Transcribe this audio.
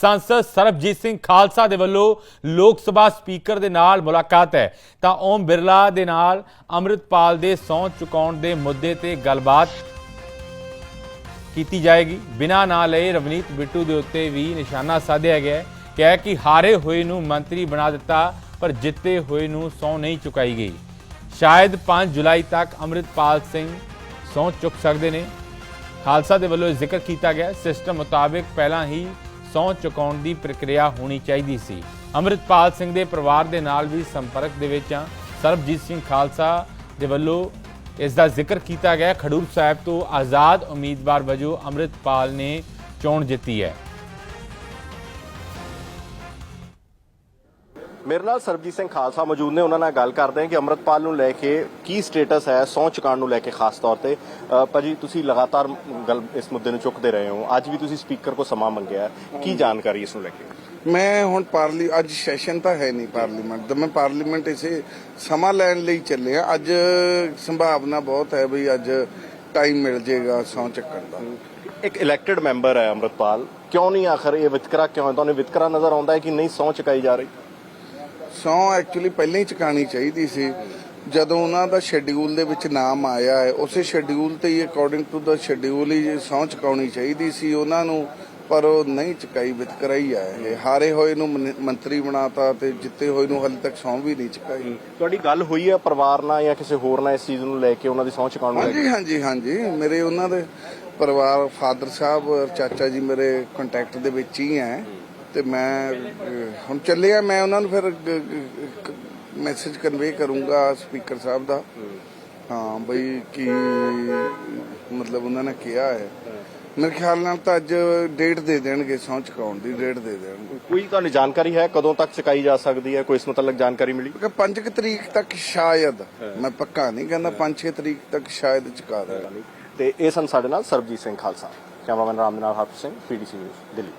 ਸੰਸਦ ਸਰਬਜੀਤ ਸਿੰਘ ਖਾਲਸਾ ਦੇ ਵੱਲੋਂ ਲੋਕ ਸਭਾ ਸਪੀਕਰ ਦੇ ਨਾਲ ਮੁਲਾਕਾਤ ਹੈ ਤਾਂ ਓਮ ਬਿਰਲਾ ਦੇ ਨਾਲ ਅੰਮ੍ਰਿਤਪਾਲ ਦੇ ਸਹੁੰ ਚੁਕਾਉਣ ਦੇ ਮੁੱਦੇ ਤੇ ਗੱਲਬਾਤ ਕੀਤੀ ਜਾਏਗੀ ਬਿਨਾਂ ਨਾ ਲਏ ਰਵਨੀਤ ਬਿੱਟੂ ਦੇ ਉੱਤੇ ਵੀ ਨਿਸ਼ਾਨਾ ਸਾਧਿਆ ਗਿਆ ਹੈ ਕਿਹਾ ਕਿ ਹਾਰੇ ਹੋਏ ਨੂੰ ਮੰਤਰੀ ਬਣਾ ਦਿੱਤਾ ਪਰ ਜਿੱਤੇ ਹੋਏ ਨੂੰ ਸਹੁੰ ਨਹੀਂ ਚੁਕਾਈ ਗਈ ਸ਼ਾਇਦ 5 ਜੁਲਾਈ ਤੱਕ ਅੰਮ੍ਰਿਤਪਾਲ ਸਿੰਘ ਸਹੁੰ ਚੁੱਕ ਸਕਦੇ ਨੇ ਖਾਲਸਾ ਦੇ ਵੱਲੋਂ ਜ਼ਿਕਰ ਕੀਤਾ ਗਿਆ ਸਿਸਟਮ ਮੁਤਾਬਕ ਪਹਿਲਾਂ ਹੀ ਸਹੁੰ ਚੁਕਾਉਣ ਦੀ ਪ੍ਰਕਿਰਿਆ ਹੋਣੀ ਚਾਹੀਦੀ ਸੀ। ਅੰਮ੍ਰਿਤਪਾਲ ਸਿੰਘ ਦੇ ਪਰਿਵਾਰ ਦੇ ਨਾਲ ਵੀ ਸੰਪਰਕ ਦੇ ਵਿੱਚ ਆ ਸਰਬਜੀਤ ਸਿੰਘ ਖਾਲਸਾ ਦੇ ਵੱਲੋਂ ਇਸ ਦਾ ਜ਼ਿਕਰ ਕੀਤਾ ਗਿਆ। ਖਡੂਰ ਸਾਹਿਬ ਤੋਂ ਆਜ਼ਾਦ ਉਮੀਦਵਾਰ ਵਜੋਂ ਅੰਮ੍ਰਿਤਪਾਲ ਨੇ ਚੋਣ ਜਿੱਤੀ ਹੈ। ਮੇਰੇ ਨਾਲ ਸਰਬਜੀਤ ਸਿੰਘ ਖਾਲਸਾ ਮੌਜੂਦ ਨੇ ਉਹਨਾਂ ਨਾਲ ਗੱਲ ਕਰਦੇ ਹਾਂ ਕਿ ਅੰਮ੍ਰਿਤਪਾਲ ਨੂੰ ਲੈ ਕੇ ਕੀ ਸਟੇਟਸ ਹੈ ਸਹੁੰ ਚੁਕਾਉਣ ਨੂੰ ਲੈ ਕੇ ਖਾਸ ਤੌਰ ਤੇ। ਭਾਜੀ ਤੁਸੀਂ ਲਗਾਤਾਰ ਗੱਲ ਇਸ ਮੁੱਦੇ ਨੂੰ ਚੁੱਕਦੇ ਰਹੇ ਹੋ। ਅੱਜ ਵੀ ਤੁਸੀਂ ਸਪੀਕਰ ਕੋ ਸਮਾਂ ਮੰਗਿਆ ਕੀ ਜਾਣਕਾਰੀ ਇਸ ਨੂੰ ਲੈ ਕੇ? ਮੈਂ ਹੁਣ ਪਾਰਲੀ ਅੱਜ ਸੈਸ਼ਨ ਤਾਂ ਹੈ ਨਹੀਂ ਪਾਰਲੀਮੈਂਟ ਦਾ। ਮੈਂ ਪਾਰਲੀਮੈਂਟ ਇਸੇ ਸਮਾਂ ਲੈਣ ਲਈ ਚੱਲਿਆ। ਅੱਜ ਸੰਭਾਵਨਾ ਬਹੁਤ ਹੈ ਵੀ ਅੱਜ ਟਾਈਮ ਮਿਲ ਜੇਗਾ ਸੌ ਚੱਕਣ ਦਾ। ਇੱਕ ਇਲੈਕਟਿਡ ਮੈਂਬਰ ਹੈ ਅੰਮ੍ਰਿਤਪਾਲ। ਕਿਉਂ ਨਹੀਂ ਆਖਰ? ਇਹ ਵਿਤਕਰਾ ਕਿਉਂ ਤੁਹਾਨੂੰ ਵਿਤਕਰਾ ਨਜ਼ਰ ਆਉਂਦਾ ਹੈ ਕਿ ਨਹੀਂ ਸਹੁੰ ਚੁਕਾਈ ਜਾ ਰਹੀ? ਸੌ ਐਕਚੁਅਲੀ ਪਹਿਲਾਂ ਹੀ ਚੁਕਾਣੀ ਚਾਹੀਦੀ ਸੀ। ਜਦੋਂ ਉਹਨਾਂ ਦਾ ਸ਼ੈਡਿਊਲ ਦੇ ਵਿੱਚ ਨਾਮ ਆਇਆ ਹੈ ਉਸੇ ਸ਼ੈਡਿਊਲ ਤੇ ਹੀ ਅਕੋਰਡਿੰਗ ਟੂ ਦਾ ਸ਼ੈਡਿਊਲ ਹੀ ਸਹੁੰ ਚੁਕਾਉਣੀ ਚਾਹੀਦੀ ਸੀ। ਉਹਨਾਂ ਨੂੰ ਪਰ ਉਹ ਨਹੀਂ ਚੁਕਾਈ ਵਿਤਕਰਾ ਹੀ ਹੈ ਇਹ। ਹਾਰੇ ਹੋਏ ਨੂੰ ਮਨ- ਮੰਤਰੀ ਬਣਾਤਾ ਤੇ ਜਿੱਤੇ ਹੋਏ ਨੂੰ ਹਾਲੇ ਤੱਕ ਸਹੁੰ ਵੀ ਨਹੀਂ ਚੁਕਾਈ। ਤੁਹਾਡੀ ਗੱਲ ਹੋਈ ਹੈ ਪਰਿਵਾਰ ਨਾਲ ਜਾਂ ਕਿਸੇ ਹੋਰ ਨਾਲ ਇਸ ਚੀਜ਼ ਨੂੰ ਲੈ ਕੇ ਉਹਨਾਂ ਦੀ ਸਹੁੰ ਚੁਕਾਉਣ ਨੂੰ ਲੈ ਕੇ? ਹਾਂਜੀ ਹਾਂਜੀ। ਹਾਂਜੀ ਮੇਰੇ ਉਹਨਾਂ ਦੇ ਪਰਿਵਾਰ ਫਾਦਰ ਸਾਹਿਬ ਔਰ ਚਾਚਾ ਜੀ ਮੇਰੇ ਕੰਟੈਕਟ ਦੇ ਵਿੱਚ ਹੀ ਹੈ। ਤੇ ਮੈਂ ਹੁਣ ਚੱਲਿਆ ਮੈਂ ਉਹਨਾਂ ਨੂੰ ਫਿਰ ਮੈਸੇਜ ਕਨਵੇ ਕਰੂੰਗਾ ਸਪੀਕਰ ਸਾਹਿਬ ਦਾ। ਹਾਂ ਬਈ ਕੀ ਮਤਲਬ ਉਹਨਾਂ ਨੇ ਕਿਹਾ ਹੈ। ਮੇਰੇ ਖਿਆਲ ਨਾਲ ਤਾਂ ਅੱਜ ਡੇਟ ਦੇ ਦੇਣਗੇ ਸਹੁੰ ਚੁਕਾਉਣ ਦੀ ਡੇਟ ਦੇ ਦੇਣਗੇ। ਕੋਈ ਤੁਹਾਨੂੰ ਜਾਣਕਾਰੀ ਹੈ ਕਦੋਂ ਤੱਕ ਚੁਕਾਈ ਜਾ ਸਕਦੀ ਹੈ? ਕੋਈ ਇਸ ਮੁਤਲਕ ਜਾਣਕਾਰੀ ਮਿਲੀ? ਕਿਉਂਕਿ 5 ਤਰੀਕ ਤੱਕ ਸ਼ਾਇਦ ਮੈਂ ਪੱਕਾ ਨਹੀਂ ਕਹਿੰਦਾ 5-6 ਤਰੀਕ ਤੱਕ ਸ਼ਾਇਦ ਚੁਕਾ ਦੇਣ ਤੇ ਇਹ ਸਨ ਸਾਡੇ ਨਾਲ ਸਰਬਜੀਤ ਸਿੰਘ ਖਾਲਸਾ। ਕੈਮਰਾਮੈਨ ਰਾਮ ਦੇ ਨਾਲ ਹਰਪ ਸਿੰਘ ਪੀਡੀਸੀ ਨਿਊਜ਼ ਦਿੱਲੀ।